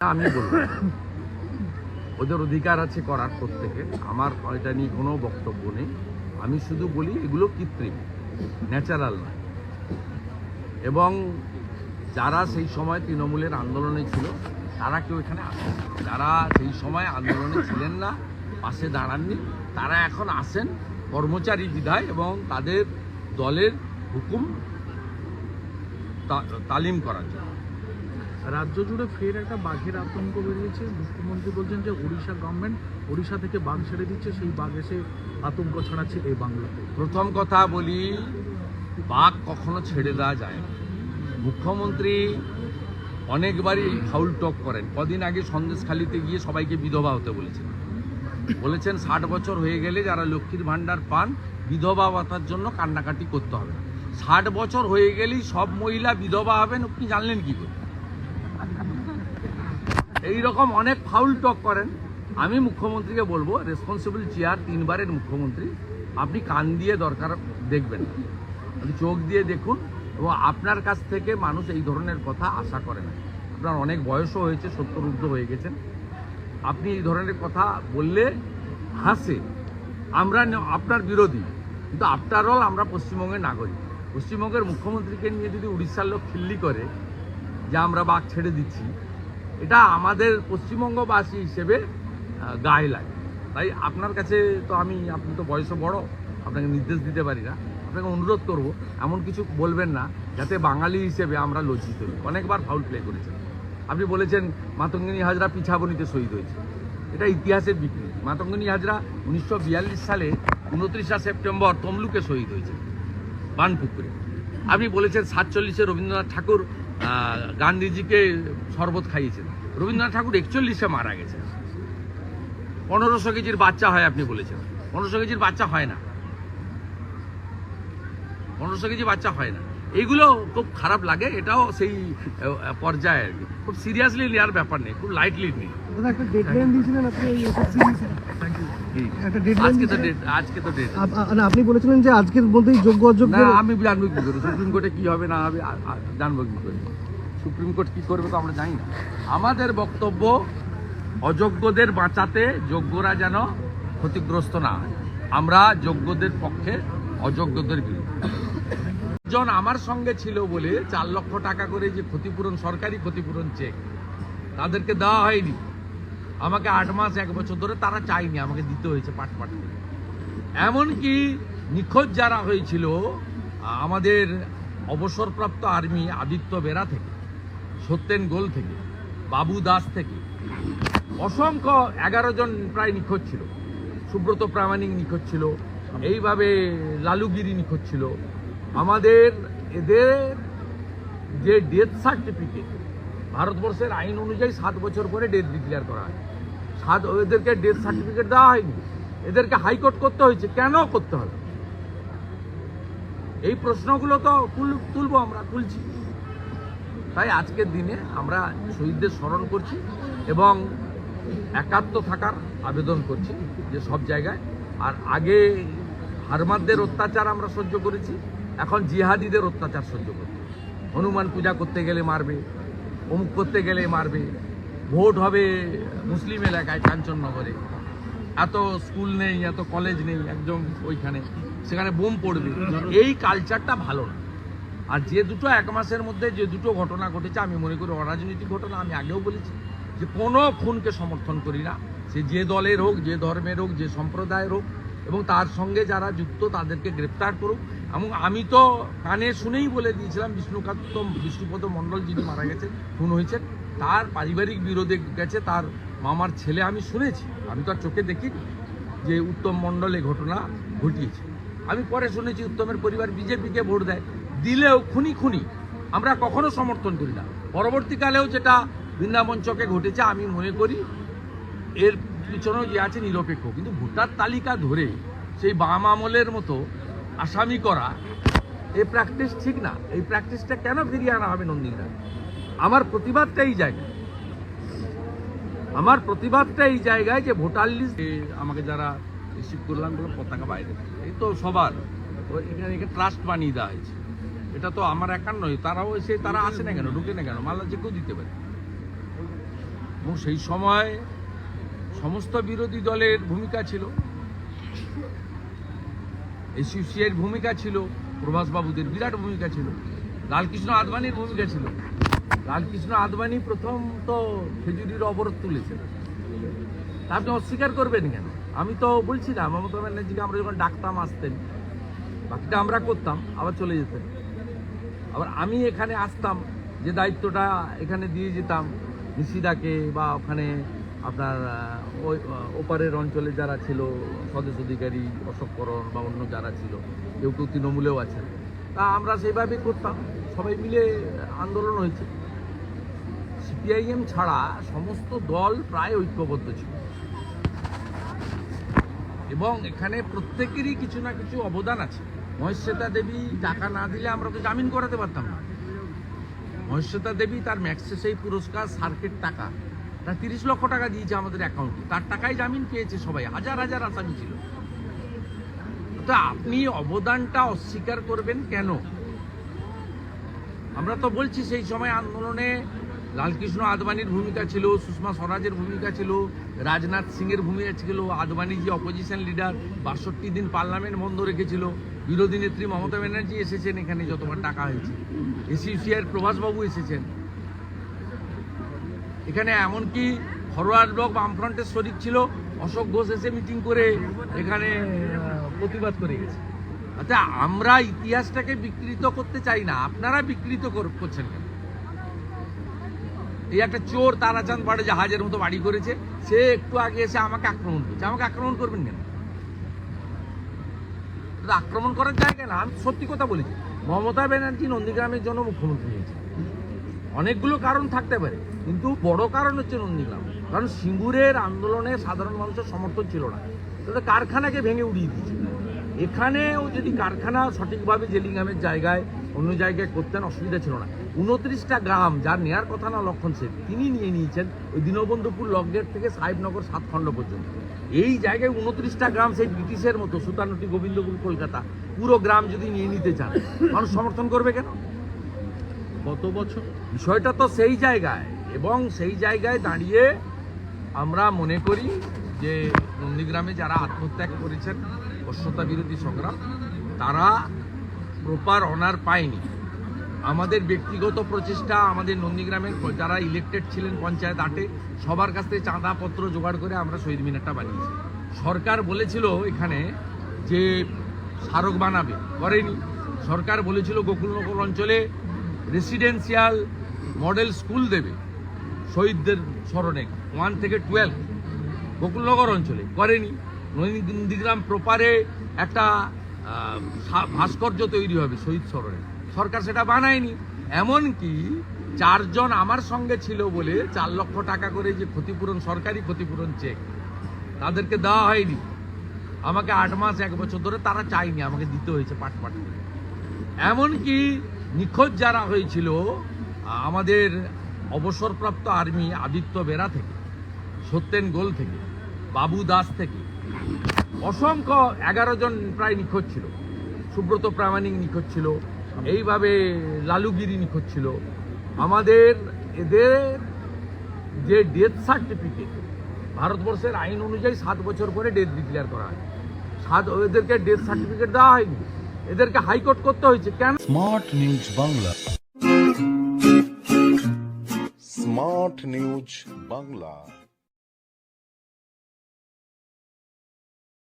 আমি বলব। ওদের অধিকার আছে করার প্রত্যেকে আমার এটা নিয়ে কোনো বক্তব্য নেই। আমি শুধু বলি, এগুলো কৃত্রিম ন্যাচারাল না এবং যারা সেই সময় তৃণমূলের আন্দোলনে ছিল, তারা কেউ এখানে আসেন। যারা সেই সময় আন্দোলনে ছিলেন না, পাশে দাঁড়াননি, তারা এখন আসেন কর্মচারী বিধায় এবং তাদের দলের হুকুম তালিম করার জন্য। রাজ্য জুড়ে ফের একটা বাঘের আতঙ্ক বেরিয়েছে। মুখ্যমন্ত্রী বলছেন যে উড়িষ্যা গভর্নমেন্ট উড়িষ্যা থেকে বাঘ ছেড়ে দিচ্ছে, সেই বাঘ এসে আতঙ্ক ছড়াচ্ছে এই বাংলাতে। প্রথম কথা বলি, বাঘ কখনো ছেড়ে দেওয়া যায় মুখ্যমন্ত্রী অনেকবারই ফাউল টক করেন। কদিন আগে সন্দেশখালিতে গিয়ে সবাইকে বিধবা হতে বলেছেন। বলেছেন, ষাট বছর হয়ে গেলে যারা লক্ষ্মীর ভাণ্ডার পান, বিধবা ভাতার জন্য কান্নাকাটি করতে হবে ষাট বছর হয়ে গেলেই সব মহিলা বিধবা হবেন, আপনি জানলেন কি করে? এই রকম অনেক ফাউল টক করেন। আমি মুখ্যমন্ত্রীকে বলব রেসপন্সিবল চেয়ার তিনবারের মুখ্যমন্ত্রী, আপনি কান দিয়ে দরকার দেখবেন আপনি চোখ দিয়ে দেখুন এবং আপনার কাছ থেকে মানুষ এই ধরনের কথা আশা করে না। আপনার অনেক বয়সও হয়েছে, সত্তর ঊর্ধ্ব হয়ে গেছেন। আপনি এই ধরনের কথা বললে হাসে। আমরা আপনার বিরোধী, কিন্তু আফটার অল আমরা পশ্চিমবঙ্গের নাগরিক। পশ্চিমবঙ্গের মুখ্যমন্ত্রীকে নিয়ে যদি উড়িষ্যার লোক খিল্লি করে যে আমরা বাঘ ছেড়ে দিচ্ছি এটা আমাদের পশ্চিমবঙ্গবাসী হিসেবে গায়ে লাগে। তাই আপনার কাছে তো আমি, আপনি তো বয়সে বড়, আপনাকে নির্দেশ দিতে পারি না। আপনাকে অনুরোধ করব, এমন কিছু বলবেন না, যাতে বাঙালি হিসেবে আমরা লজ্জিত হই। অনেকবার ফাউল প্লে করেছেন। আপনি বলেছেন, মাতঙ্গিনী হাজরা পিছাবনিতে শহীদ হয়েছে। এটা ইতিহাসের বিকৃতি মাতঙ্গিনী হাজরা উনিশশো বিয়াল্লিশ সালে উনত্রিশা সেপ্টেম্বর তমলুকে শহীদ হয়েছে, বানপুকুরে। আপনি বলেছেন, সাতচল্লিশে রবীন্দ্রনাথ ঠাকুর গান্ধীজিকে শরবত খাইয়েছেন। রবীন্দ্রনাথ ঠাকুর একচল্লিশে মারা গেছে পনেরোশো কেজির বাচ্চা হয় আপনি বলেছেন। পনেরোশো কেজির বাচ্চা হয় না। পনেরোশো কেজি বাচ্চা হয় না। এইগুলো খুব খারাপ লাগে, এটাও সেই পর্যায়ে খুব সিরিয়াসলি নেওয়ার ব্যাপার নেই, খুব লাইটলি নেই। একটা ডেডলাইন আজকে তো ডেট আজকে তো ডেট না, আপনি বলেছিলেন যে আজকের মধ্যেই যোগ্য অযোগ্য না আমি জানব কি করে সুপ্রিম কোর্টে কি হবে না হবে জানব কি করে। সুপ্রিম কোর্ট কি করবে তো আমরা জানি না। আমাদের বক্তব্য অযোগ্যদের বাঁচাতে যোগ্যরা যেন ক্ষতিগ্রস্ত না আমরা যোগ্যদের পক্ষে অযোগ্যদের বিরুদ্ধে। জন আমার সঙ্গে ছিল বলে চার লক্ষ টাকা করে যে ক্ষতিপূরণ সরকারি ক্ষতিপূরণ চেক তাদেরকে দেওয়া হয়নি। আমাকে আট মাস, এক বছর ধরে তারা চায়নি আমাকে দিতে হয়েছে পাট পাট করে। এমনকি নিখোঁজ যারা হয়েছিল, আমাদের অবসরপ্রাপ্ত আর্মি আদিত্য বেরা থেকে, সত্যেন গোল থেকে, বাবু দাস থেকে, অসংখ্য এগারো জন প্রায় নিখোঁজ ছিল। সুব্রত প্রামাণিক নিখোঁজ ছিল, এইভাবে লালুগিরি নিখোঁজ ছিল। আমাদের এদের যে ডেথ সার্টিফিকেট ভারতবর্ষের আইন অনুযায়ী সাত বছর পরে ডেথ ডিক্লেয়ার করা হয়। এদেরকে ডেথ সার্টিফিকেট দেওয়া হয়নি। এদেরকে হাইকোর্ট করতে হয়েছে। কেন করতে হবে? এই প্রশ্নগুলো তো তুল- তুলবো আমরা, তুলছি। তাই আজকের দিনে আমরা শহীদদের স্মরণ করছি এবং একাত্ম থাকার আবেদন করছি যে সব জায়গায়। আর আগে হারমাদদের অত্যাচার আমরা সহ্য করেছি, এখন জিহাদিদের অত্যাচার সহ্য করছি। হনুমান পূজা করতে গেলে মারবে, অমুক করতে গেলে মারবে ভোট হবে মুসলিম এলাকায় কাঞ্চননগরে এত স্কুল নেই, এত কলেজ নেই, একদম ওইখানে। সেখানে বোম পড়বে। এই কালচারটা ভালো না। আর যে দুটো এক মাসের মধ্যে যে দুটো ঘটনা ঘটেছে, আমি মনে করি অরাজনৈতিক ঘটনা, আমি আগেও বলেছি যে কোনো খুনকে সমর্থন করি না। সে যে দলের হোক, যে ধর্মের হোক, যে সম্প্রদায়ের হোক, এবং তার সঙ্গে যারা যুক্ত তাদেরকে গ্রেপ্তার করুক। এবং আমি তো কানে শুনেই বলে দিয়েছিলাম, বিষ্ণুকান্ত বিষ্ণুপদ মণ্ডল যিনি মারা গেছেন, খুন হয়েছেন। তার পারিবারিক বিরোধে গেছে, তার মামার ছেলে, আমি শুনেছি, আমি তো আর চোখে দেখিনি যে উত্তম মণ্ডল এই ঘটনা ঘটিয়েছে। আমি পরে শুনেছি উত্তমের পরিবার বিজেপিকে ভোট দেয়। দিলেও খুনি খুনি, আমরা কখনো সমর্থন করি না। পরবর্তীকালেও যেটা বৃন্দাবন চকে ঘটেছে, আমি মনে করি এর পিছনেও যে আছে নিরপেক্ষ। কিন্তু ভোটার তালিকা ধরে সেই বাম আমলের মতো আসামি করা এই প্র্যাকটিস ঠিক না। এই প্র্যাকটিসটা কেন ফিরিয়ে আনা হবে নন্দিনা আমার প্রতিবাদটা এই জায়গায় আমার প্রতিবাদটা এই জায়গায় যে ভোটার লিস্ট আমাকে যারা রিসিভ করলাম বলে পতাকা বাইরে এই তো সবার। এখানে এখানে ট্রাস্ট বানিয়ে দেওয়া হয়েছে। এটা তো আমার একার নয়, তারাও এসে, তারা আসে না কেন, ঢুকে না কেন? মাল্লা যে কেউ দিতে পারে। এবং সেই সময় সমস্ত বিরোধী দলের ভূমিকা ছিল। এসইউসিআইয়ের ভূমিকা ছিল, প্রভাসবাবুদের বিরাট ভূমিকা ছিল, লালকৃষ্ণ আদবানির ভূমিকা ছিল। লালকৃষ্ণ আদবানি প্রথম তো খেজুরির অবরোধ তুলেছেন তা আপনি অস্বীকার করবেন কেন? আমি তো বলছি না, মমতা ব্যানার্জিকে আমরা যখন ডাকতাম, আসতেন, বাকিটা আমরা করতাম, আবার চলে যেতেন। আবার আমি এখানে আসতাম, যে দায়িত্বটা এখানে দিয়ে যেতাম, নিশিদাকে বা ওখানে আপনার ওই ওপারের অঞ্চলে যারা ছিল স্বদেশ অধিকারী অশোক করণ বা অন্য যারা ছিল, কেউ কেউ তৃণমূলেও আছেন। তা আমরা সেইভাবেই করতাম, সবাই মিলে আন্দোলন হয়েছে। সিপিআইএম ছাড়া সমস্ত দল প্রায় ঐক্যবদ্ধ ছিল। এবং এখানে প্রত্যেকেরই কিছু না কিছু অবদান আছে। মহেশ্বেতা দেবী টাকা না দিলে আমরা তো জামিন করাতে পারতাম না। মহেশ্বেতা দেবী তার ম্যাক্সে সেই পুরস্কার, সার্কেট টাকা, তার তিরিশ লক্ষ টাকা দিয়েছে আমাদের অ্যাকাউন্টে তার টাকায় জামিন পেয়েছে সবাই, হাজার হাজার আসামি ছিল। তো আপনি অবদানটা অস্বীকার করবেন কেন? আমরা তো বলছি সেই সময় আন্দোলনে লালকৃষ্ণ আদবানির ভূমিকা ছিল, সুষমা স্বরাজের ভূমিকা ছিল, রাজনাথ সিংয়ের ভূমিকা ছিল আদবানি যে অপোজিশন লিডার বাষট্টি দিন পার্লামেন্ট বন্ধ রেখেছিল। বিরোধী নেত্রী মমতা ব্যানার্জি এসেছেন, এখানে যতবার টাকা হয়েছে। এসিউসিআর প্রভাসবাবু এসেছেন। এখানে এমনকি ফরওয়ার্ড ব্লক বামফ্রন্টের শরিক ছিল, অশোক ঘোষ এসে মিটিং করে এখানে প্রতিবাদ করে গেছে। আচ্ছা আমরা ইতিহাসটাকে বিকৃত করতে চাই না, আপনারা বিকৃত কর- করছেন কেন? এই একটা চোর তারাচাঁদ পাড়ে জাহাজের মতো বাড়ি করেছে। সে একটু আগে এসে আমাকে আক্রমণ করছে। আমাকে আক্রমণ করবেন কেন? আক্রমণ করার জায়গা না, আমি সত্যি কথা বলেছি। মমতা ব্যানার্জি নন্দীগ্রামের জন্য মুখ্যমন্ত্রী হয়েছে। অনেকগুলো কারণ থাকতে পারে, কিন্তু বড় কারণ হচ্ছে নন্দীগ্রাম। কারণ সিঙ্গুরের আন্দোলনে সাধারণ মানুষের সমর্থন ছিল না। কারখানাকে ভেঙে উড়িয়ে দিয়েছে। এখানেও যদি কারখানা সঠিকভাবে জেলিংহামের জায়গায় অন্য জায়গায় করতেন অসুবিধা ছিল না। উনত্রিশটা গ্রাম যার নেয়ার কথা না লক্ষণ সেন তিনি নিয়ে নিয়েছেন ওই দীনবন্ধুপুর লকগেট থেকে সাহেবনগর সাতখণ্ড পর্যন্ত। এই জায়গায় উনত্রিশটা গ্রাম সেই ব্রিটিশের মতো সুতানুটি গোবিন্দপুর কলকাতা পুরো গ্রাম যদি নিয়ে নিতে চান মানুষ সমর্থন করবে কেন? গত বছর? বিষয়টা তো সেই জায়গায় এবং সেই জায়গায় দাঁড়িয়ে আমরা মনে করি যে নন্দীগ্রামে যারা আত্মত্যাগ করেছেন বশ্যতা বিরোধী সংগ্রাম, তারা প্রপার অনার পায়নি। আমাদের ব্যক্তিগত প্রচেষ্টা, আমাদের নন্দীগ্রামের যারা ইলেকটেড ছিলেন পঞ্চায়েত আটে, সবার কাছ থেকে চাঁদাপত্র জোগাড় করে আমরা শহীদ মিনারটা বানিয়েছি। সরকার বলেছিল এখানে যে স্মারক বানাবে, করেনি। সরকার বলেছিল গোকুলনগর অঞ্চলে রেসিডেন্সিয়াল মডেল স্কুল দেবে শহীদদের স্মরণে ওয়ান থেকে টুয়েলভ গোকুলনগর অঞ্চলে করেনি। নন্দীগ্রাম প্রপারে একটা ভাস্কর্য তৈরি হবে শহীদ স্মরণে। সরকার সেটা বানায়নি। এমনকি চারজন আমার সঙ্গে ছিল বলে চার লক্ষ টাকা করে যে ক্ষতিপূরণ, সরকারি ক্ষতিপূরণ চেক, তাদেরকে দেওয়া হয়নি। আমাকে আট মাস, এক বছর ধরে তারা চায়নি, আমাকে দিতে হয়েছে পাট পাট করে। এমনকি নিখোঁজ যারা হয়েছিল, আমাদের অবসরপ্রাপ্ত আর্মি আদিত্য বেরা থেকে, সত্যেন গোল থেকে, বাবু দাস থেকে অসংখ্য এগারো জন প্রায় নিখোঁজ ছিল। সুব্রত প্রামাণিক নিখোঁজ ছিল, এইভাবে লালুগিরি নিখোঁজ ছিল। আমাদের এদের যে ডেথ সার্টিফিকেট ভারতবর্ষের আইন অনুযায়ী সাত বছর পরে ডেথ ডিক্লেয়ার করা হয়। সাত, এদেরকে ডেথ সার্টিফিকেট দেওয়া হয়নি। এদেরকে হাইকোর্ট করতে হয়েছে। কেন? Smart news Bangla. Smart news Bangla.